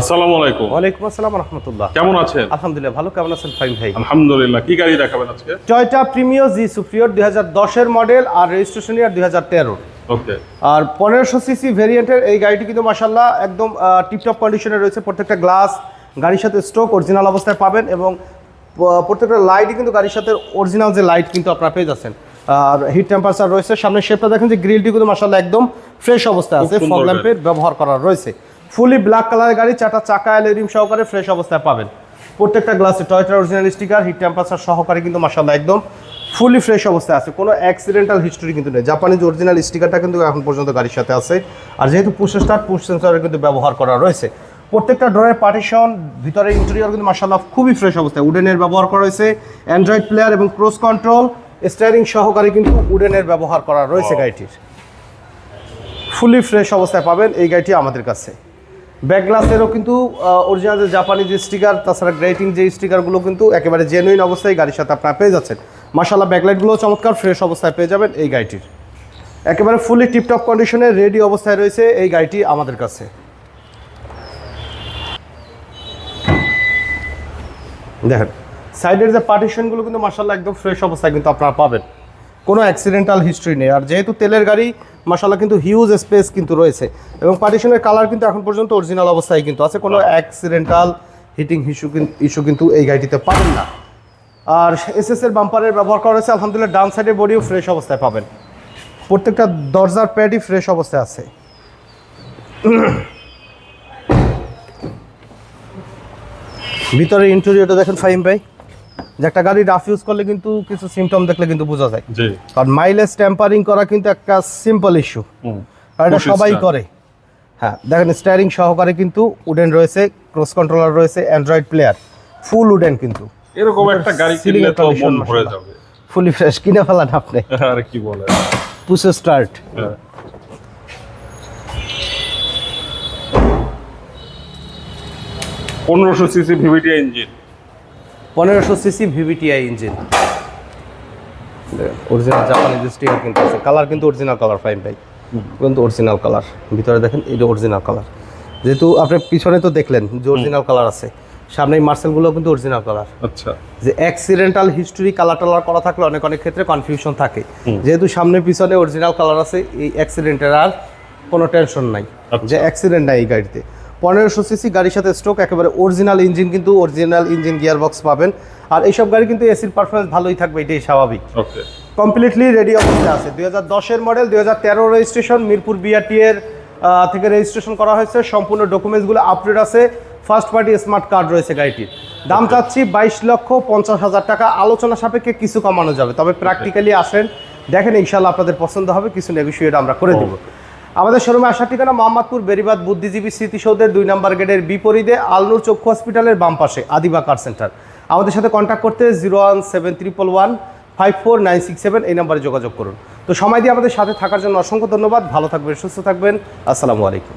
আসসালামু আলাইকুম। ওয়ালাইকুম আসসালাম রহমতুল্লাহ। কেমন আছেন? আলহামদুলিল্লাহ ভালো কেমন আছেন? ফাইন ভাই। আলহামদুলিল্লাহ কি গাড়ি দেখাবেন আজকে? টয়টা প্রিমিও জি সুপ্রিয়র দুই হাজার দশের মডেল আর রেজিস্ট্রেশন ইয়ার দুই হাজার তেরো ওকে আর পনেরোশো সিসি ভেরিয়েন্টের এই গাড়িটি কিন্তু একদম টিপটপ কন্ডিশনে রয়েছে। প্রত্যেকটা গ্লাস গাড়ির সাথে স্ট্রোক অরিজিনাল অবস্থায় পাবেন এবং প্রত্যেকটা লাইটই কিন্তু গাড়ির সাথে অরিজিনাল যে লাইট কিন্তু আপনারা পেয়ে যাচ্ছেন। আর হিট টেম্পারেচার রয়েছে। সামনে শেপটা দেখেন যে গ্রিলটি কিন্তু মাসাল্লাহ একদম ফ্রেশ অবস্থায় আছে। ফগ ল্যাম্পের ব্যবহার করা রয়েছে। ফুলি ব্ল্যাক কালারের গাড়ি চারটা চাকা এলইডিম সহকারে ফ্রেশ অবস্থায় পাবেন। প্রত্যেকটা গ্লাসে টয়টার অরিজিনাল স্টিকার হিট টেম্পারেচার সহকারে কিন্তু মাসাল্লাহ একদম ফুলি ফ্রেশ অবস্থায় আছে। কোনো অ্যাক্সিডেন্টাল হিস্টোরি কিন্তু নেই। জাপানিজ অরিজিনাল স্টিকারটা কিন্তু এখন পর্যন্ত গাড়ির সাথে আছে। আর যেহেতু পুশ স্টার্ট পুশ সেন্সরের কিন্তু ব্যবহার করা রয়েছে। প্রত্যেকটা ড্রয়ের পার্টিশন ভিতরে ইন্টেরিয়র কিন্তু মাসাল্লাহ খুবই ফ্রেশ অবস্থায়। উডেনের ব্যবহার করা হয়েছে অ্যান্ড্রয়েড প্লেয়ার এবং ক্রস কন্ট্রোল স্টিয়ারিং সহকারে কিন্তু উডেনের ব্যবহার করা রয়েছে গাড়িটির। ফুলি ফ্রেশ অবস্থায় পাবেন এই গাড়িটি আমাদের কাছে। ব্যাক গ্লাসেরও কিন্তু অরিজিনাল যে জাপানি যে স্টিকার তাছাড়া গ্রেটিং যে স্টিকারগুলো কিন্তু একেবারে জেনুইন অবস্থায় গাড়ির সাথে আপনারা পেয়ে যাচ্ছেন। মাসাল্লাহ ব্যাকলাইটগুলো চমৎকার ফ্রেশ অবস্থায় পেয়ে যাবেন এই গাড়িটির। একেবারে ফুলি টিপটপ কন্ডিশনে রেডি অবস্থায় রয়েছে এই গাড়িটি আমাদের কাছে। দেখেন সাইডের যে পার্টিশনগুলো কিন্তু মাসাল্লাহ একদম ফ্রেশ অবস্থায় কিন্তু আপনারা পাবেন। কোনো অ্যাক্সিডেন্টাল হিস্ট্রি নেই। আর যেহেতু তেলের গাড়ি মাসাল্লাহ কিন্তু হিউজ স্পেস কিন্তু রয়েছে। এবং পার্টিশনের কালার কিন্তু এখন পর্যন্ত অরিজিনাল অবস্থায় কিন্তু আছে। কোনো অ্যাক্সিডেন্টাল হিটিং ইস্যু ইস্যু কিন্তু এই গাড়িটিতে পাবেন না। আর এসএস এর বাম্পারের ব্যবহার করা হয়েছে আলহামদুলিল্লাহ ডান সাইডের বডিও ফ্রেশ অবস্থায় পাবেন। প্রত্যেকটা দরজার প্যাডই ফ্রেশ অবস্থায় আছে। ভিতরে ইন্টেরিয়রটা দেখেন ফাইম ভাই। যে একটা গাড়ি রাফ ইউজ করলে কিন্তু কিছু সিমটম দেখলে কিন্তু বোঝা যায়। জি। কারণ মাইলেজ টেম্পারিং করা কিন্তু একটা সিম্পল ইস্যু। আর এটা সবাই করে। হ্যাঁ দেখেন স্টারিং সহকারে কিন্তু উডেন রয়েছে ক্রস কন্ট্রোলার রয়েছে অ্যান্ড্রয়েড প্লেয়ার ফুল উডেন কিন্তু। এরকম একটা গাড়ি কিনলে তো মন ভরে যাবে। ফুলি ফ্রেশ কিনে ফেলান আপনি। আর কি বলে পুষে স্টার্ট হ্যাঁ। পনেরোশো সিসি ভিভিটি ইঞ্জিন পনেরোশো CC VVTi engine. Original Japanese sticker কিন্তু আছে কালার কিন্তু অরিজিনাল কালার ফাইন ভাই। কিন্তু অরিজিনাল কালার ভিতরে দেখেন এটা অরিজিনাল কালার যেহেতু আপনি পিছনে তো দেখলেন যে অরিজিনাল কালার আছে। সামনে এই মার্সেলগুলো কিন্তু অরিজিনাল কালার আচ্ছা। যে অ্যাক্সিডেন্টাল হিস্টোরি কালার টালার করা থাকলে অনেক অনেক ক্ষেত্রে কনফিউশন থাকে। যেহেতু সামনে পিছনে অরিজিনাল কালার আছে এই অ্যাক্সিডেন্টের আর কোনো টেনশন নাই। আচ্ছা। যে অ্যাক্সিডেন্ট নাই এই গাড়িতে। পনেরোশো সিসি গাড়ির সাথে স্ট্রোক একেবারে অরিজিনাল ইঞ্জিন কিন্তু অরিজিনাল ইঞ্জিন গিয়ার বক্স পাবেন। আর এইসব গাড়ি কিন্তু এসির পারফরমেন্স ভালোই থাকবে এটাই স্বাভাবিক। কমপ্লিটলি রেডি অবস্থায় আছে। দুই হাজার দশের মডেল দুই হাজার তেরো রেজিস্ট্রেশন মিরপুর বিআরটি এর থেকে রেজিস্ট্রেশন করা হয়েছে। সম্পূর্ণ ডকুমেন্টসগুলো আপডেট আছে। ফার্স্ট পার্টি স্মার্ট কার্ড রয়েছে গাড়িটির। দাম চাচ্ছি বাইশ লক্ষ পঞ্চাশ হাজার টাকা। আলোচনা সাপেক্ষে কিছু কমানো যাবে। তবে প্র্যাকটিক্যালি আসেন। দেখেন ইনশাল্লাহ আপনাদের পছন্দ হবে। কিছু নেগোসিয়েট আমরা করে দেবো। আমাদের শোরুমে আসার ঠিকানা মোহাম্মদপুর, বেরিবাদ, বুদ্ধিজীবী, স্মৃতিসৌধের দুই নম্বর গেটের বিপরীতে আলনুর চক্ষু হসপিটালের বাম পাশে, আদিবা কার সেন্টার। আমাদের সাথে কন্ট্যাক্ট করতে zero one seven triple one five four nine six seven এই নাম্বারে যোগাযোগ করুন। তো সময় দিয়ে আমাদের সাথে থাকার জন্য অসংখ্য ধন্যবাদ। ভালো থাকবেন, সুস্থ থাকবেন। আসসালামু আলাইকুম।